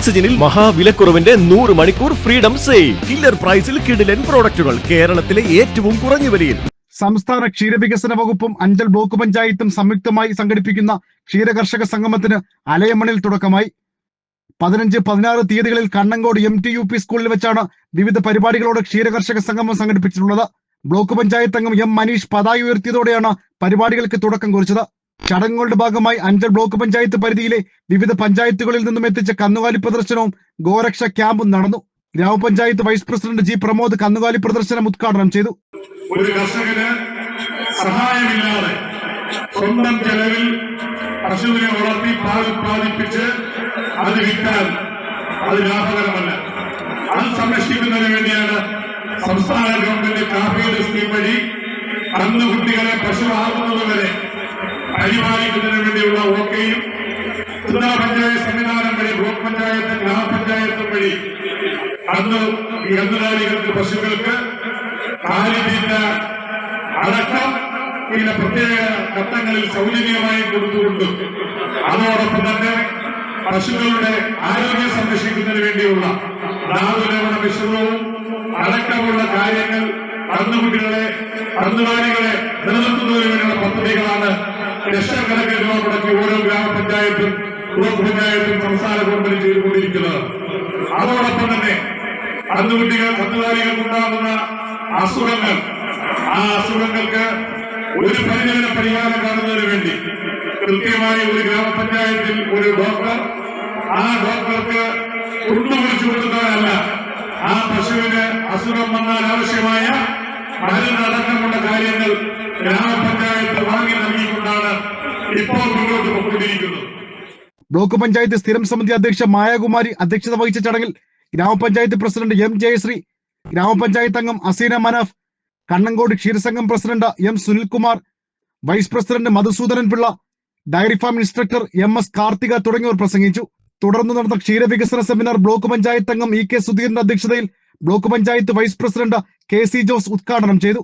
ഓക്സിജനിൽ മഹാവിലക്കുറവിന്റെ നൂറ് മണിക്കൂർ freedom sale killer പ്രൈസിൽ കിടിലൻ പ്രോഡക്റ്റുകൾ കേരളത്തിലെ ഏറ്റവും കുറഞ്ഞ വിലയിൽ. സംസ്ഥാന ക്ഷീരവികസന വകുപ്പും അഞ്ചൽ ബ്ലോക്ക് പഞ്ചായത്തും സംയുക്തമായി സംഘടിപ്പിക്കുന്ന ക്ഷീരകർഷക സംഗമത്തിന് അലയമണിൽ തുടക്കമായി. പതിനഞ്ച് പതിനാറ് തീയതികളിൽ Kannankode M T U P സ്കൂളിൽ വെച്ചാണ് വിവിധ പരിപാടികളോട് ക്ഷീരകർഷക സംഗമം സംഘടിപ്പിച്ചിട്ടുള്ളത്. ബ്ലോക്ക് പഞ്ചായത്ത് അംഗം എം മനീഷ് പതാക ഉയർത്തിയതോടെയാണ് പരിപാടികൾക്ക് തുടക്കം കുറിച്ചത്. ചടങ്ങുകളുടെ ഭാഗമായി അഞ്ചൽ ബ്ലോക്ക് പഞ്ചായത്ത് പരിധിയിലെ വിവിധ പഞ്ചായത്തുകളിൽ നിന്നും എത്തിച്ച കന്നുകാലി പ്രദർശനവും ഗോരക്ഷ ക്യാമ്പും നടന്നു. ഗ്രാമപഞ്ചായത്ത് വൈസ് പ്രസിഡന്റ് ജി പ്രമോദ് കന്നുകാലി പ്രദർശനം ഉദ്ഘാടനം ചെയ്തു. ഒരു കർഷകന് സഹായമില്ലാതെ സ്വന്തം ചെലവിൽ പശുവിനെ വളർത്തി പാൽ ഉത്പാദിപ്പിച്ച് അത് വിറ്റാൽ അത് ലാഭകരമല്ല. അത് സംരക്ഷിക്കുന്നതിന് വേണ്ടിയാണ് സംസ്ഥാന ഗവൺമെന്റ് കാഫിയുടെ സ്കീം വഴി കന്നുകുട്ടികളെ പശു ആകുന്നത് വരെ പരിപാലിക്കുന്നതിന് വേണ്ടിയുള്ള ഓക്കെയും ജില്ലാ പഞ്ചായത്ത് സംവിധാനം വഴി ബ്ലോക്ക് പഞ്ചായത്ത് ഗ്രാമപഞ്ചായത്തും വഴി അന്ന് കന്നുകാലികൾക്ക് പശുക്കൾക്ക് കാലിത്തീറ്റ അടക്കം പിന്നെ പ്രത്യേക ഘട്ടങ്ങളിൽ സൗജന്യമായി കൊടുത്തുകൊണ്ട് അതോടൊപ്പം തന്നെ പശുക്കളുടെ ആരോഗ്യം സംരക്ഷിക്കുന്നതിന് വേണ്ടിയുള്ള ധാതുലവണ മിശ്രിതവും അടക്കമുള്ള കാര്യങ്ങൾ കന്നുകുട്ടികളെ കന്നുകാലികളെ പദ്ധതികളാണ് ലക്ഷക്കണക്കിന് രൂപ മുടക്കി ഓരോ ഗ്രാമപഞ്ചായത്തും ബ്ലോക്ക് പഞ്ചായത്തും സംസ്ഥാന ഗവൺമെന്റ് ചെയ്തുകൊണ്ടിരിക്കുന്നത്. അതോടൊപ്പം തന്നെ കന്നുകുട്ടികൾ കന്നുകാലികൾക്ക് ഉണ്ടാകുന്ന അസുഖങ്ങൾ ആ അസുഖങ്ങൾക്ക് ഒരു പരിചരണ പരിഹാരം കാണുന്നതിന് വേണ്ടി കൃത്യമായി ഒരു ഗ്രാമപഞ്ചായത്തിൽ ഒരു ഡോക്ടർ ആ ഡോക്ടർക്ക് കൊണ്ടുപിടിച്ചു കൊടുക്കാനല്ല ആ പശുവിന് അസുഖം വന്നാൽ ആവശ്യമായ മരുന്നടക്കമുള്ള കാര്യങ്ങൾ ഗ്രാമപഞ്ചായത്ത് വാങ്ങി നൽകിക്കൊണ്ടാണ് ഇപ്പോൾ ബ്ലോക്ക് പഞ്ചായത്ത് സ്ഥിരം സമിതി അധ്യക്ഷ മായാകുമാരി അധ്യക്ഷത വഹിച്ച ചടങ്ങിൽ ഗ്രാമപഞ്ചായത്ത് പ്രസിഡന്റ് എം ജയശ്രീ ഗ്രാമപഞ്ചായത്ത് അംഗം Aseena Manaf Kannankode ക്ഷീരസംഘം president M Sunilkumar vice president Madhusoodanan Pillai dairy farm instructor M S Karthika തുടങ്ങിയവർ പ്രസംഗിച്ചു. തുടർന്ന് നടന്ന ക്ഷീരവികസന സെമിനാർ ബ്ലോക്ക് പഞ്ചായത്ത് അംഗം ഇ കെ സുധീറിന്റെ അധ്യക്ഷതയിൽ block panchayat vice president K C Jose ഉദ്ഘാടനം ചെയ്തു.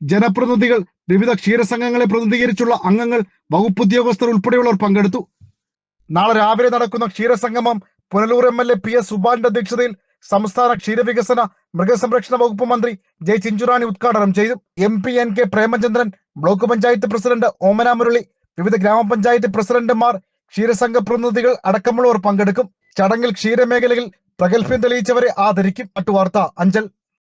ജനപ്രതിനിധികൾ വിവിധ ക്ഷീരസംഘങ്ങളെ പ്രതിനിധീകരിച്ചുള്ള അംഗങ്ങൾ വകുപ്പ് ഉദ്യോഗസ്ഥർ ഉൾപ്പെടെയുള്ളവർ പങ്കെടുത്തു. നാളെ രാവിലെ നടക്കുന്ന ക്ഷീരസംഗമം Punalur M L A P S സുബാന്റെ അധ്യക്ഷതയിൽ സംസ്ഥാന ക്ഷീരവികസന മൃഗസംരക്ഷണ വകുപ്പ് മന്ത്രി ജെ ചിഞ്ചുറാണി ഉദ്ഘാടനം ചെയ്തു. M P N K Premachandran block panchayat president Omana Murali വിവിധ ഗ്രാമപഞ്ചായത്ത് പ്രസിഡന്റുമാർ ക്ഷീരസംഘ പ്രതിനിധികൾ അടക്കമുള്ളവർ പങ്കെടുക്കും. ചടങ്ങിൽ ക്ഷീരമേഖലയിൽ പ്രഗത്ഭ്യം തെളിയിച്ചവരെ ആദരിക്കും. മറ്റു വാർത്ത അഞ്ചൽ.